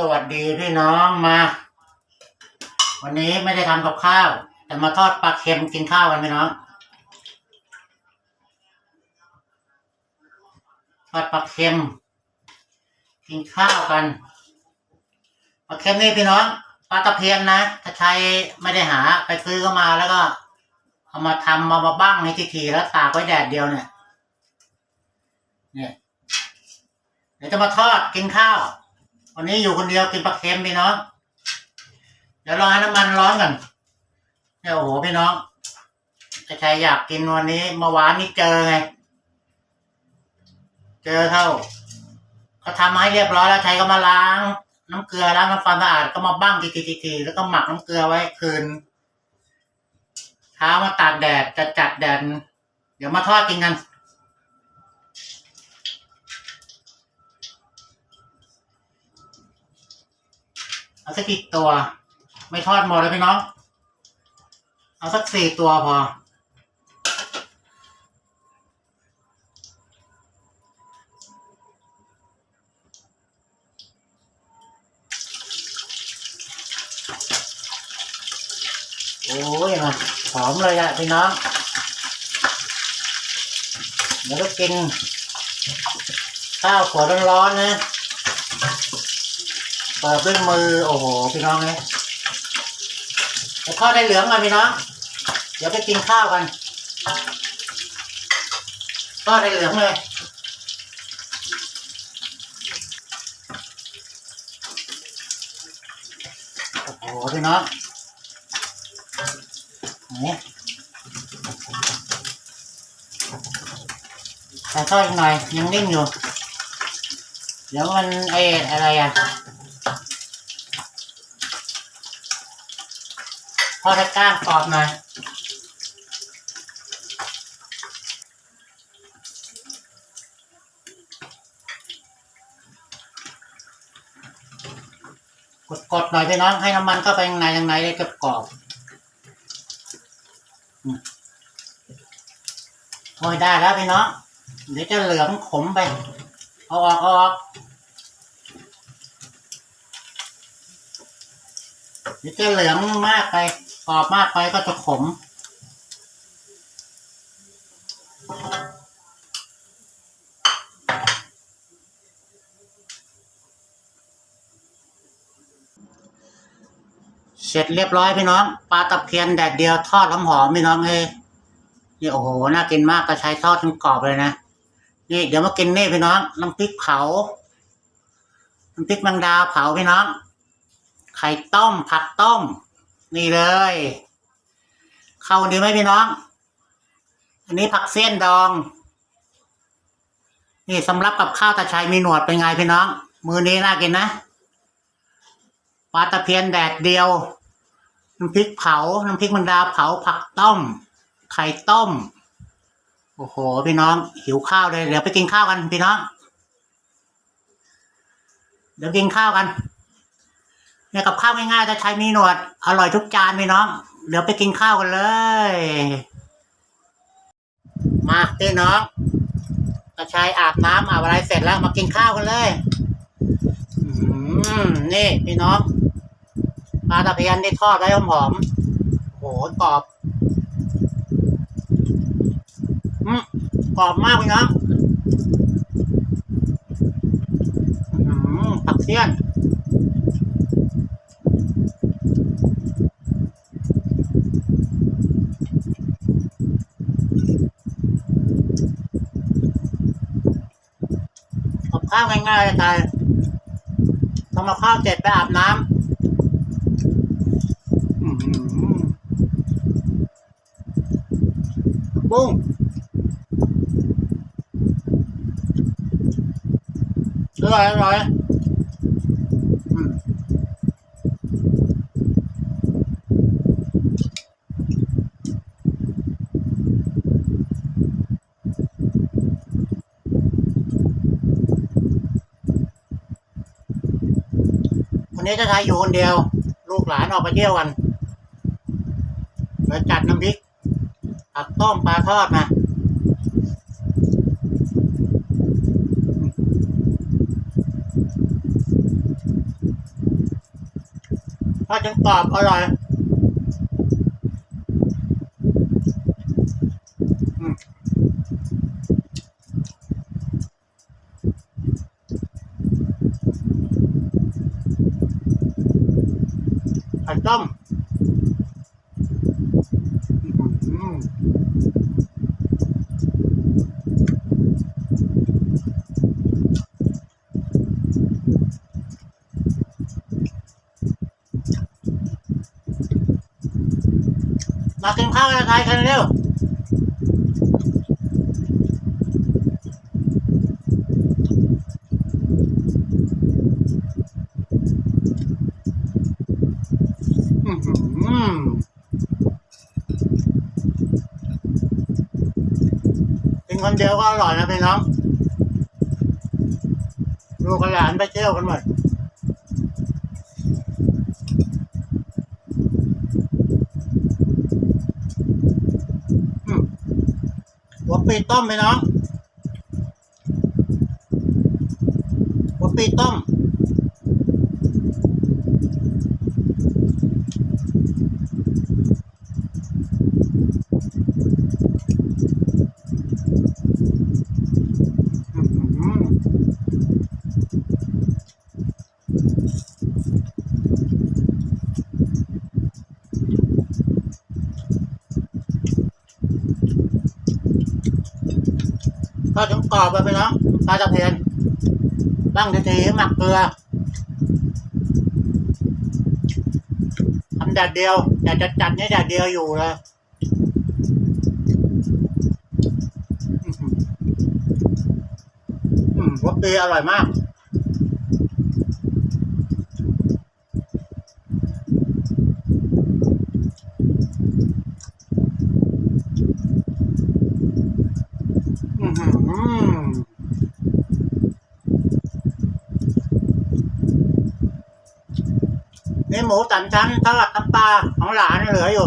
สวัสดีพี่น้องมา วันนี้ไม่ได้ทำกับข้าว แต่มาทอดปลาเค็มกินข้าวกันพี่น้องทอดปลาเค็ม กินข้าวกันปลาเค็มนี่พี่น้องปลาตะเพียนนะถ้าใช้ไม่ได้หาไปซื้อก็มาแล้วก็เอามาทำมามาบ้างในทีๆแล้วตากไว้แดดเดียวเนี่ยเนี่ยเดี๋ยวจะมาทอดกินข้าว วันนี้อยู่คนเดียวกินปลาเค็มพี่น้อง เดี๋ยวรอให้น้ำมันร้อนก่อนเนี่ยโอ้โหพี่น้องถ้าใครอยากกินวันนี้เมื่อวานนี้เจอไง เจอเข้าเขาทำมาให้เรียบร้อยแล้วใช้ก็มาล้าง น้ำเกลือล้างน้ำความสะอาดก็มาบ้างทีๆๆๆแล้วก็หมักน้ำเกลือไว้คืนเช้ามาตากแดดจะจัดแดดเดี๋ยวมาทอดกินกัน เอาสักกี่ตัว ไม่ทอดหมดเลยพี่น้อง เอาสักสี่ตัวพอ โอ้ยมาหอมเลยอะพี่น้องเดี๋ยวก็กินข้าวขวดร้อนๆนะ เปิดด้วยมือ โอ้โห พี่น้องเนี่ยเดี๋ยวทอดได้เหลืองกันพี่น้อง เดี๋ยวไปกินข้าวกันทอดได้เหลืองเลยโอ้โหพี่น้องนี่แต่ทอดอีกหน่อยยังนิ่มอยู่ เดี๋ยวมันไอ้อะไรอะ พอถ้าก้างกรอบหน่อยกดๆหน่อยพี่น้องให้น้ำมันเข้าไปข้างในข้างในได้กรอบกรอบอืมโอ้ยได้แล้วพี่น้องเดี๋ยวจะเหลืองขมไป เอาออกเอาออก เดี๋จะเหลืองมากไปกรอบมากไปก็จะขม เสร็จเรียบร้อยพี่น้อง ปลาตะเพียนแดดเดียวทอดหอมหอมๆพี่น้องเอ้นี่โอ้โห น่ากินมากกระชายทอดจนกรอบเลยนะ นี่เดี๋ยวมากินนี่พี่น้อง น้ำพริกเผา น้ำพริกแมงดาเผาพี่น้อง ไข่ต้มผักต้ม นี่เลยเข้าดีไหมพี่น้อง อันนี้ผักเส้นดอง นี่สำหรับกับข้าวตาชัยมีหนวดเป็นไงพี่น้อง มือนี้น่ากินนะปลาตะเพียนแดดเดียวน้ำพริกเผา น้ำพริกมันดาเผาผักต้ม ไข่ต้ม โอ้โห พี่น้อง หิวข้าวเลย เดี๋ยวไปกินข้าวกันพี่น้อง เดี๋ยวกินข้าวกัน เนี่ยกับข้าวง่ายๆจะใช้มีหนวด อร่อยทุกจานพี่น้อง เดี๋ยวไปกินข้าวกันเลย มาพี่น้องตาชัยอาบน้ำอาบอะไรเสร็จแล้วมากินข้าวกันเลยอืมนี่พี่น้องปลาตะเพียนที่ทอดไว้หอมๆโหกรอบอืมกรอบมากพี่น้องอืมผักเสี้ยน ข้าวง่ายๆเลยตายทำกับข้าวเสร็จไปอาบน้ำบุ้งอร่อยอร่อย วันนี้จะทายอยู่คนเดียว ลูกหลานออกไปเที่ยวกันเลยจัดน้ำพริกผักต้มปลาทอดมาทอดจนกรอบอร่อย ต้มมากินข้าวกันไทยกันเร็ว อื้อหือกิน คนเดียวก็อร่อยนะพี่น้องลูกหลานไปเที่ยวกันหมดอืมหัวปีต้มพี่น้องหัวปีต้ม ทอดถึงกรอบไปไปเนาะปลาตะเพียนตั้งทีๆหมักเกลือทำแดดเดียวแต่จะจัดนี่แดดเดียวอยู่เลยอืมวัตถีอร่อยมาก อือหือนี่ หมูสามชั้นทอดน้ำปลาของหลานเหลืออยู่